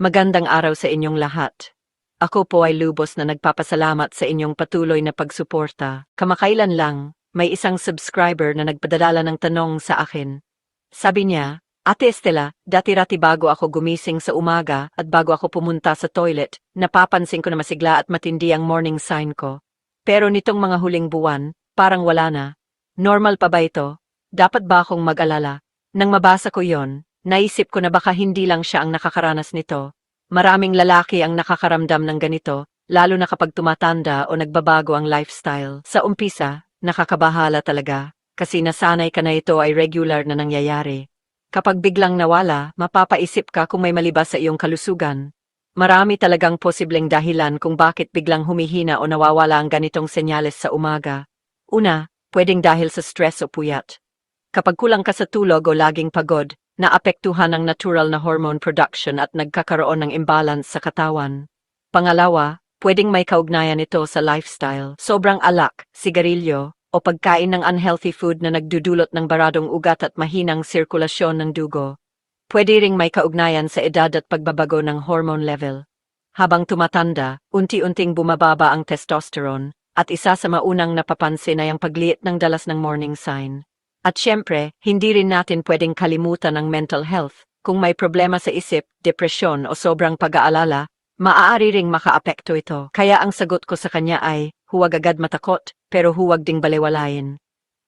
Magandang araw sa inyong lahat. Ako po ay lubos na nagpapasalamat sa inyong patuloy na pagsuporta. Kamakailan lang, may isang subscriber na nagpadala ng tanong sa akin. Sabi niya, Ate Estela, dati-rati bago ako gumising sa umaga at bago ako pumunta sa toilet, napapansin ko na masigla at matindi ang morning sign ko. Pero nitong mga huling buwan, parang wala na. Normal pa ba ito? Dapat ba akong mag-alala? Nang mabasa ko yon, naisip ko na baka hindi lang siya ang nakakaranas nito. Maraming lalaki ang nakakaramdam ng ganito, lalo na kapag tumatanda o nagbabago ang lifestyle. Sa umpisa, nakakabahala talaga, kasi nasanay ka na ito ay regular na nangyayari. Kapag biglang nawala, mapapaisip ka kung may malibas sa iyong kalusugan. Marami talagang posibleng dahilan kung bakit biglang humihina o nawawala ang ganitong senyales sa umaga. Una, pwedeng dahil sa stress o puyat. Kapag kulang ka sa tulog o laging pagod, naapektuhan ang natural na hormone production at nagkakaroon ng imbalance sa katawan. Pangalawa, pwedeng may kaugnayan ito sa lifestyle. Sobrang alak, sigarilyo, o pagkain ng unhealthy food na nagdudulot ng baradong ugat at mahinang sirkulasyon ng dugo. Pwede ring may kaugnayan sa edad at pagbabago ng hormone level. Habang tumatanda, unti-unting bumababa ang testosterone, at isa sa maunang napapansin ay ang pagliit ng dalas ng morning sign. At syempre, hindi rin natin pwedeng kalimutan ang mental health. Kung may problema sa isip, depresyon o sobrang pag-aalala, maaari ring makaapekto ito. Kaya ang sagot ko sa kanya ay, huwag agad matakot, pero huwag ding balewalayin.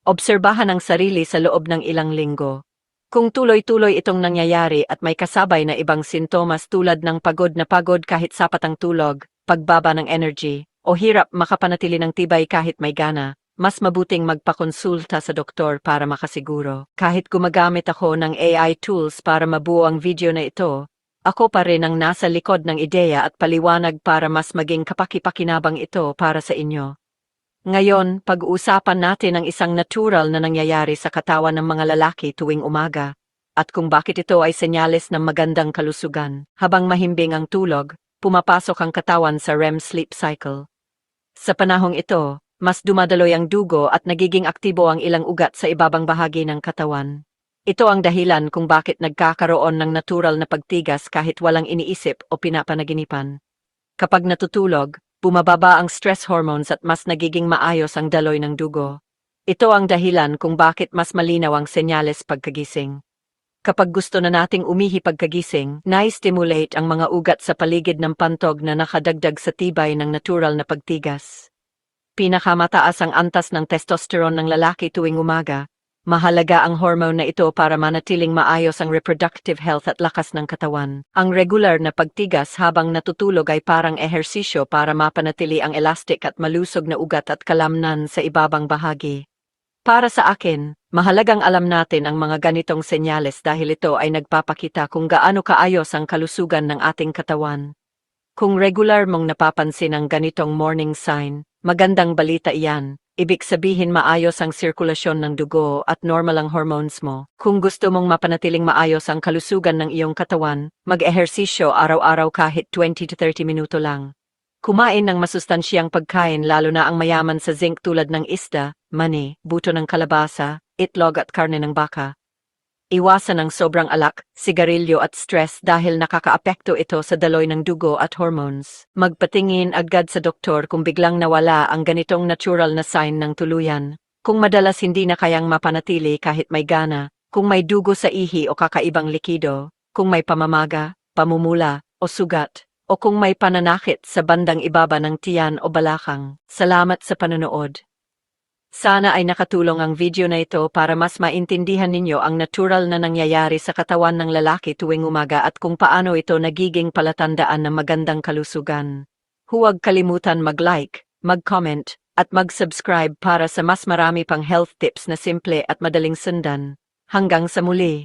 Obserbahan ang sarili sa loob ng ilang linggo. Kung tuloy-tuloy itong nangyayari at may kasabay na ibang sintomas tulad ng pagod na pagod kahit sapat ang tulog, pagbaba ng energy, o hirap makapanatili ng tibay kahit may gana, mas mabuting magpakonsulta sa doktor para makasiguro. Kahit gumagamit ako ng AI tools para mabuo ang video na ito, ako pa rin ang nasa likod ng ideya at paliwanag para mas maging kapaki-pakinabang ito para sa inyo. Ngayon, pag-uusapan natin ang isang natural na nangyayari sa katawan ng mga lalaki tuwing umaga, at kung bakit ito ay senyales ng magandang kalusugan. Habang mahimbing ang tulog, pumapasok ang katawan sa REM sleep cycle. Sa panahong ito, mas dumadaloy ang dugo at nagiging aktibo ang ilang ugat sa ibabang bahagi ng katawan. Ito ang dahilan kung bakit nagkakaroon ng natural na pagtigas kahit walang iniisip o pinapanaginipan. Kapag natutulog, bumababa ang stress hormones at mas nagiging maayos ang daloy ng dugo. Ito ang dahilan kung bakit mas malinaw ang senyales pagkagising. Kapag gusto na nating umihi pagkagising, na-stimulate ang mga ugat sa paligid ng pantog na nakadagdag sa tibay ng natural na pagtigas. Pinakamataas ang antas ng testosterone ng lalaki tuwing umaga. Mahalaga ang hormone na ito para manatiling maayos ang reproductive health at lakas ng katawan. Ang regular na pagtigas habang natutulog ay parang ehersisyo para mapanatili ang elastic at malusog na ugat at kalamnan sa ibabang bahagi. Para sa akin, mahalagang alam natin ang mga ganitong senyales dahil ito ay nagpapakita kung gaano kaayos ang kalusugan ng ating katawan. Kung regular mong napapansin ang ganitong morning sign, magandang balita iyan. Ibig sabihin maayos ang sirkulasyon ng dugo at normal ang hormones mo. Kung gusto mong mapanatiling maayos ang kalusugan ng iyong katawan, mag-ehersisyo araw-araw kahit 20 to 30 minuto lang. Kumain ng masustansyang pagkain lalo na ang mayaman sa zinc tulad ng isda, mani, buto ng kalabasa, itlog at karne ng baka. Iwasan ang sobrang alak, sigarilyo at stress dahil nakakaapekto ito sa daloy ng dugo at hormones. Magpatingin agad sa doktor kung biglang nawala ang ganitong natural na sign ng tuluyan. Kung madalas hindi na kayang mapanatili kahit may gana, kung may dugo sa ihi o kakaibang likido, kung may pamamaga, pamumula, o sugat, o kung may pananakit sa bandang ibaba ng tiyan o balakang. Salamat sa panonood. Sana ay nakatulong ang video na ito para mas maintindihan ninyo ang natural na nangyayari sa katawan ng lalaki tuwing umaga at kung paano ito nagiging palatandaan ng magandang kalusugan. Huwag kalimutan mag-like, mag-comment, at mag-subscribe para sa mas marami pang health tips na simple at madaling sundan. Hanggang sa muli!